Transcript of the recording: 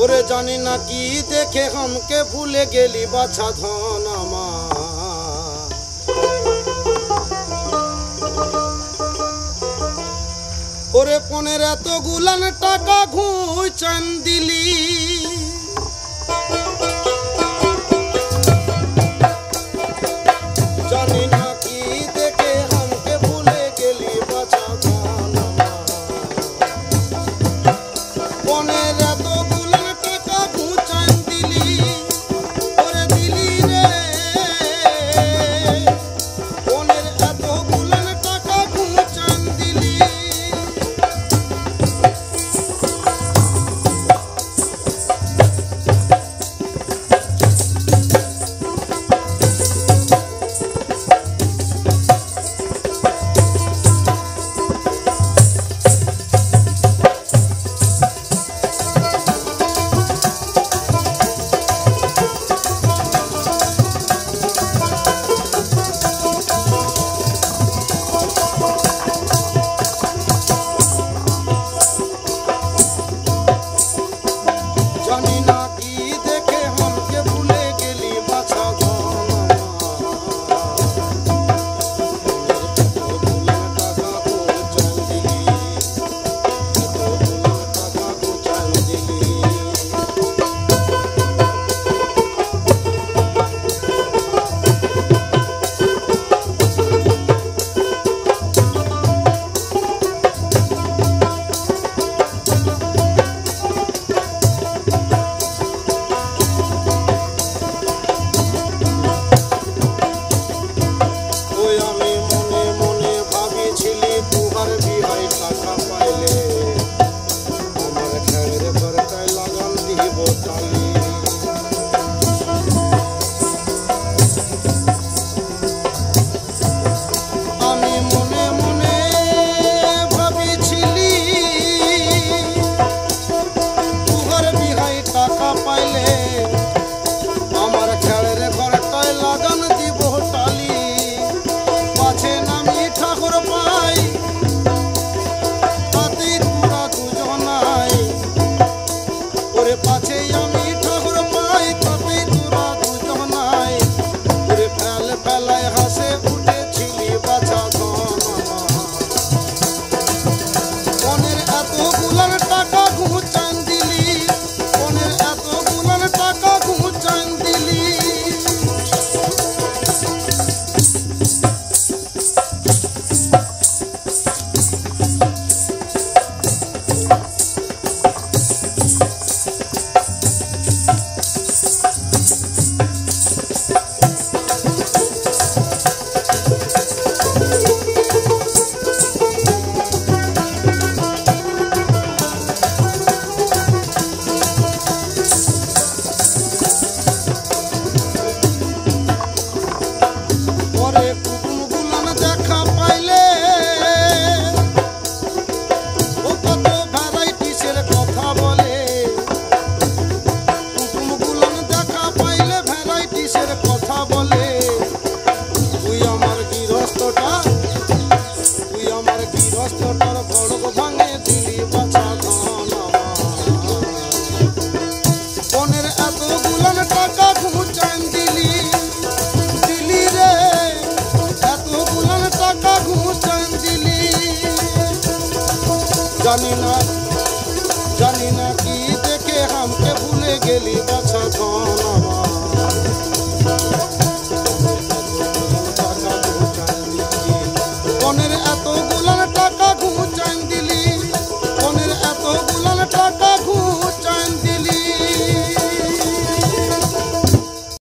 ওরে জানি না কি দেখে হামকে ভুলে গেলি বাছা ধন আমার। ওরে পনেরো এত গুলান টাকা ঘুচান দিলি What? corre. जानी ना जानी ना की देखे हमके भूले गली